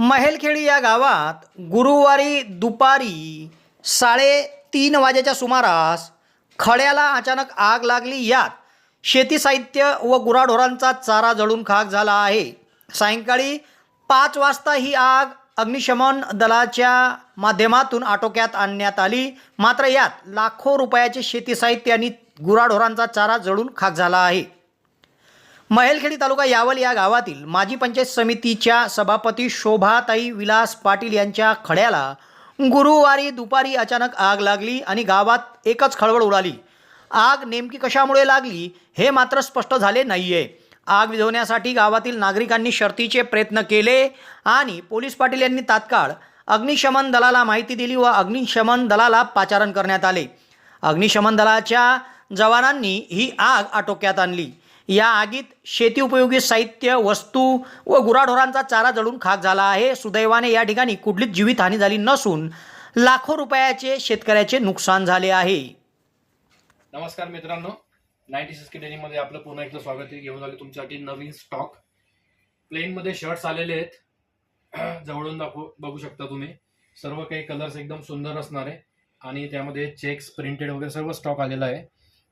महेलखेडी या गावात गुरुवारी दुपारी साडेतीन वाजेच्या सुमारास खड्याला अचानक आग लागली. यात शेती साहित्य व गुराढोरांचा चारा जळून खाक झाला आहे. सायंकाळी पाच वाजता ही आग अग्निशमन दलाच्या माध्यमातून आटोक्यात आणण्यात आली. मात्र यात लाखो रुपयाचे शेती साहित्य आणि गुराढोरांचा चारा जळून खाक झाला आहे. महेलखेडी तालुका यावल या गावातील माजी पंचायत समितीच्या सभापती शोभाताई विलास पाटील यांच्या खड्याला गुरुवारी दुपारी अचानक आग लागली आणि गावात एकच खळबळ उडाली. आग नेमकी कशामुळे लागली हे मात्र स्पष्ट झाले नाही आहे आग विझवण्यासाठी गावातील नागरिकांनी शर्तीचे प्रयत्न केले आणि पोलीस पाटील यांनी तात्काळ अग्निशमन दलाला माहिती दिली व अग्निशमन दलाला पाचारण करण्यात आले. अग्निशमन दलाच्या जवानांनी ही आग आटोक्यात आणली. या आगीत शेती उपयोगी साहित्य वस्तू व गुराढोरांचा चारा जळून खाक झाला आहे. सुदैवाने या ठिकाणी कुठलीच जीवितहानी झाली नसून लाखो रुपयाचे शेतकऱ्याचे नुकसान झाले आहे. नमस्कार मित्रांनो. नाईन्टी सिक्स डेनिमध्ये आपलं पुन्हा एकदा स्वागत आहे. घेऊन आले तुमच्यासाठी नवीन स्टॉक प्लेनमध्ये शर्ट्स आलेले आहेत. जवळून दाखवू बघू शकता तुम्ही. सर्व काही कलर्स एकदम सुंदर असणार आहे. आणि त्यामध्ये चेक्स प्रिंटेड वगैरे सर्व स्टॉक आलेला आहे.